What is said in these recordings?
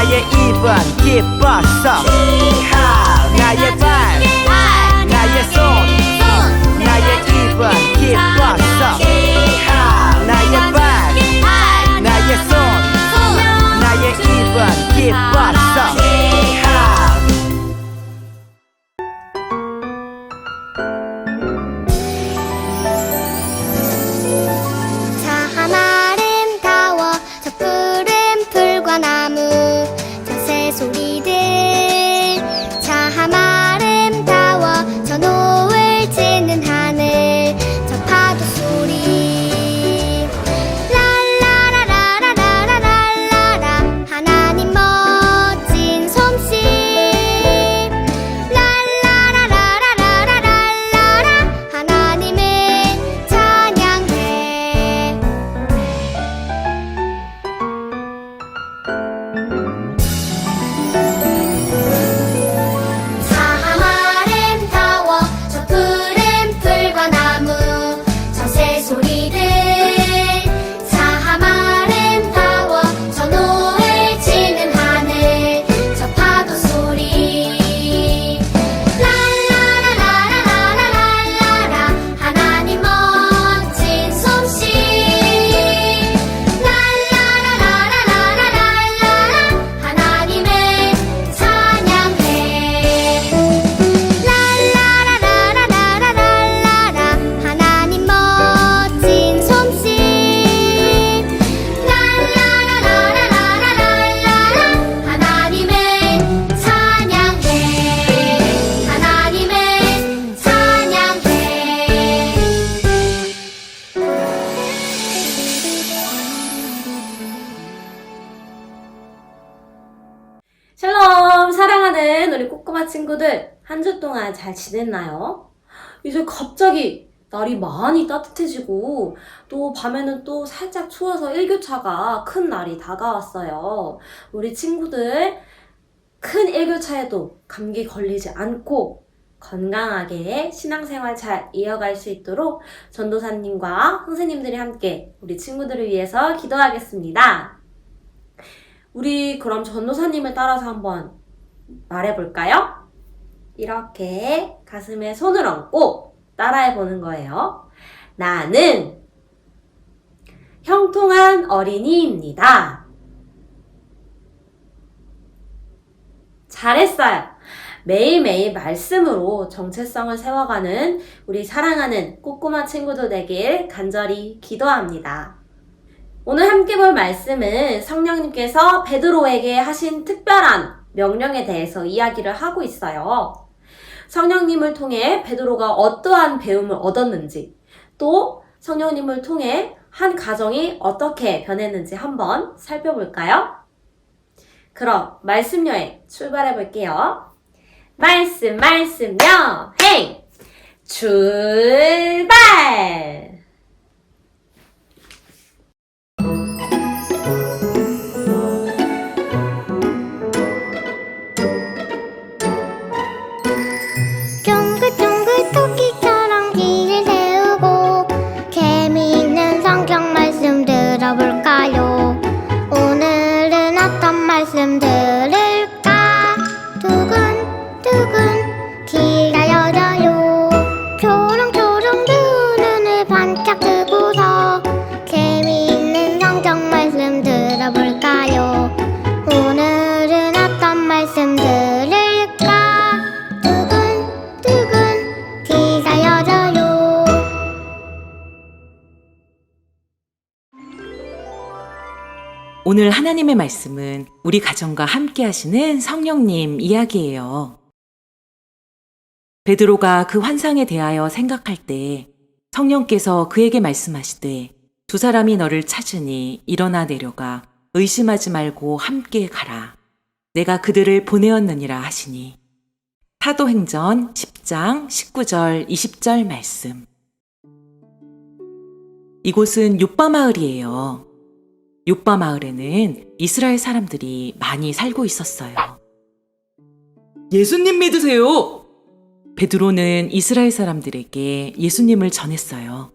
나의 입은 기뻤어 기하 나의 발. 나의 손. 나의 입은 기뻤어 나의 발. 나의 손. 나의 입은 기뻤어 한 주 동안 잘 지냈나요? 이제 갑자기 날이 많이 따뜻해지고 또 밤에는 또 살짝 추워서 일교차가 큰 날이 다가왔어요. 우리 친구들 큰 일교차에도 감기 걸리지 않고 건강하게 신앙생활 잘 이어갈 수 있도록 전도사님과 선생님들이 함께 우리 친구들을 위해서 기도하겠습니다. 우리 그럼 전도사님을 따라서 한번 말해볼까요? 이렇게 가슴에 손을 얹고 따라해 보는 거예요. 나는 형통한 어린이입니다. 잘했어요. 매일매일 말씀으로 정체성을 세워가는 우리 사랑하는 꼬꼬마 친구들 되길 간절히 기도합니다. 오늘 함께 볼 말씀은 성령님께서 베드로에게 하신 특별한 명령에 대해서 이야기를 하고 있어요. 성령님을 통해 베드로가 어떠한 배움을 얻었는지, 또 성령님을 통해 한 가정이 어떻게 변했는지 한번 살펴볼까요? 그럼 말씀 여행 출발해 볼게요. 말씀, 말씀 여행! 출발! 오늘 하나님의 말씀은 우리 가정과 함께 하시는 성령님 이야기예요. 베드로가 그 환상에 대하여 생각할 때 성령께서 그에게 말씀하시되 두 사람이 너를 찾으니 일어나 내려가 의심하지 말고 함께 가라. 내가 그들을 보내었느니라 하시니 사도행전 10장 19절 20절 말씀 이곳은 요빠 마을이에요. 요빠 마을에는 이스라엘 사람들이 많이 살고 있었어요. 예수님 믿으세요! 베드로는 이스라엘 사람들에게 예수님을 전했어요.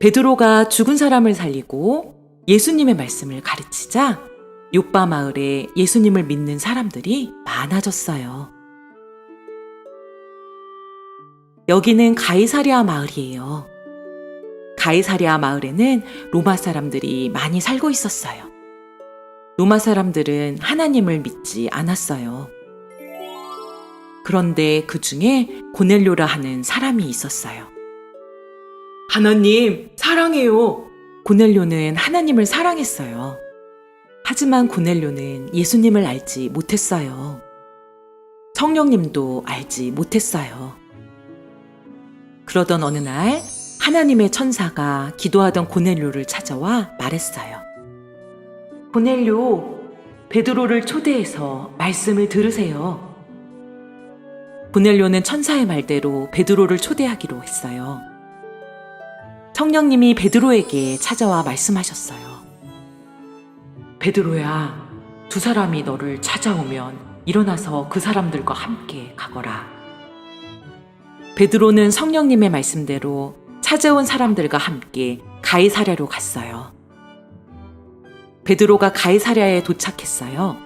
베드로가 죽은 사람을 살리고 예수님의 말씀을 가르치자 요빠 마을에 예수님을 믿는 사람들이 많아졌어요. 여기는 가이사랴 마을이에요. 가이사랴 마을에는 로마 사람들이 많이 살고 있었어요. 로마 사람들은 하나님을 믿지 않았어요. 그런데 그 중에 고넬료라 하는 사람이 있었어요. 하나님, 사랑해요. 고넬료는 하나님을 사랑했어요. 하지만 고넬료는 예수님을 알지 못했어요. 성령님도 알지 못했어요. 그러던 어느 날 하나님의 천사가 기도하던 고넬료를 찾아와 말했어요. 고넬료, 베드로를 초대해서 말씀을 들으세요. 고넬료는 천사의 말대로 베드로를 초대하기로 했어요. 성령님이 베드로에게 찾아와 말씀하셨어요. 베드로야, 두 사람이 너를 찾아오면 일어나서 그 사람들과 함께 가거라. 베드로는 성령님의 말씀대로 찾아온 사람들과 함께 가이사랴로 갔어요. 베드로가 가이사랴에 도착했어요.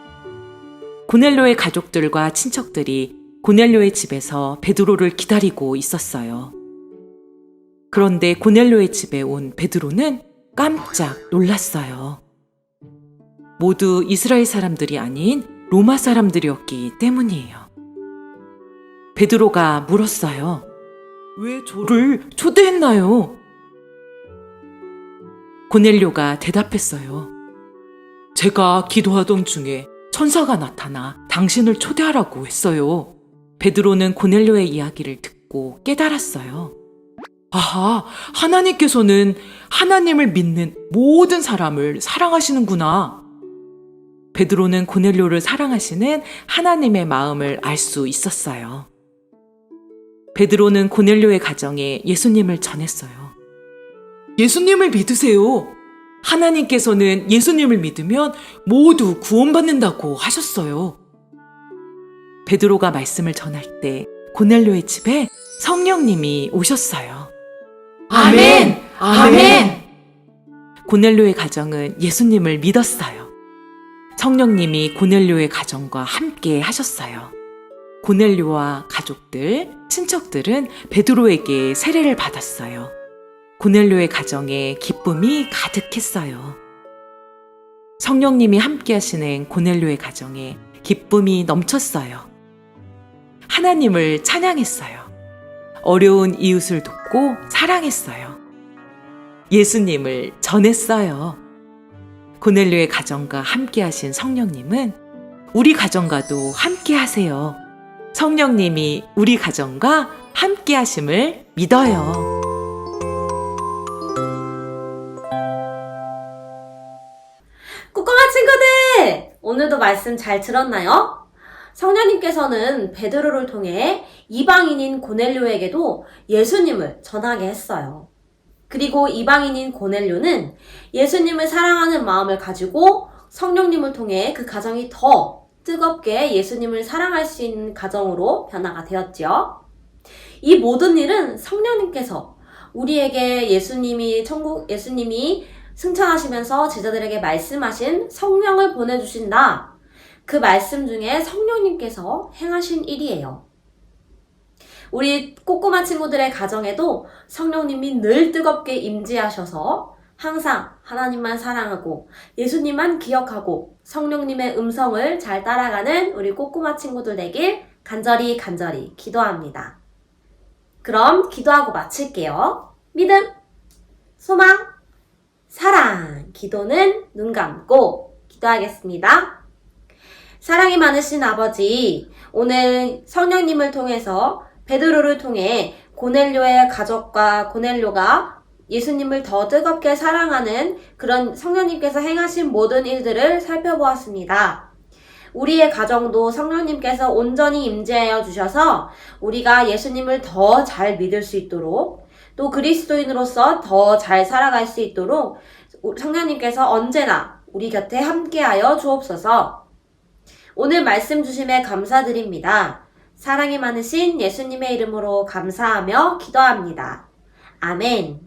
고넬료의 가족들과 친척들이 고넬료의 집에서 베드로를 기다리고 있었어요. 그런데 고넬료의 집에 온 베드로는 깜짝 놀랐어요. 모두 이스라엘 사람들이 아닌 로마 사람들이었기 때문이에요. 베드로가 물었어요. 왜 저를 초대했나요? 고넬료가 대답했어요. 제가 기도하던 중에 천사가 나타나 당신을 초대하라고 했어요. 베드로는 고넬료의 이야기를 듣고 깨달았어요. 아하, 하나님께서는 하나님을 믿는 모든 사람을 사랑하시는구나. 베드로는 고넬료를 사랑하시는 하나님의 마음을 알 수 있었어요. 베드로는 고넬료의 가정에 예수님을 전했어요. 예수님을 믿으세요. 하나님께서는 예수님을 믿으면 모두 구원받는다고 하셨어요. 베드로가 말씀을 전할 때 고넬료의 집에 성령님이 오셨어요. 아멘! 아멘! 고넬료의 가정은 예수님을 믿었어요. 성령님이 고넬료의 가정과 함께 하셨어요. 고넬료와 가족들, 친척들은 베드로에게 세례를 받았어요. 고넬료의 가정에 기쁨이 가득했어요. 성령님이 함께 하시는 고넬료의 가정에 기쁨이 넘쳤어요. 하나님을 찬양했어요. 어려운 이웃을 돕고 사랑했어요. 예수님을 전했어요. 고넬료의 가정과 함께 하신 성령님은 우리 가정과도 함께 하세요. 성령님이 우리 가정과 함께 하심을 믿어요. 꼬꼬마 친구들! 오늘도 말씀 잘 들었나요? 성령님께서는 베드로를 통해 이방인인 고넬료에게도 예수님을 전하게 했어요. 그리고 이방인인 고넬료는 예수님을 사랑하는 마음을 가지고 성령님을 통해 그 가정이 더 뜨겁게 예수님을 사랑할 수 있는 가정으로 변화가 되었죠. 이 모든 일은 성령님께서 우리에게 예수님이 천국 예수님이 승천하시면서 제자들에게 말씀하신 성령을 보내주신다. 그 말씀 중에 성령님께서 행하신 일이에요. 우리 꼬꼬마 친구들의 가정에도 성령님이 늘 뜨겁게 임재하셔서 항상 하나님만 사랑하고 예수님만 기억하고 성령님의 음성을 잘 따라가는 우리 꼬꼬마 친구들 되길 간절히 간절히 기도합니다. 그럼 기도하고 마칠게요. 믿음, 소망, 사랑. 기도는 눈 감고, 기도하겠습니다. 사랑이 많으신 아버지, 오늘 성령님을 통해서 베드로를 통해 고넬료의 가족과 고넬료가 예수님을 더 뜨겁게 사랑하는 그런 성령님께서 행하신 모든 일들을 살펴보았습니다. 우리의 가정도 성령님께서 온전히 임재하여 주셔서 우리가 예수님을 더 잘 믿을 수 있도록 또 그리스도인으로서 더 잘 살아갈 수 있도록 성령님께서 언제나 우리 곁에 함께하여 주옵소서. 오늘 말씀 주심에 감사드립니다. 사랑이 많으신 예수님의 이름으로 감사하며 기도합니다. 아멘.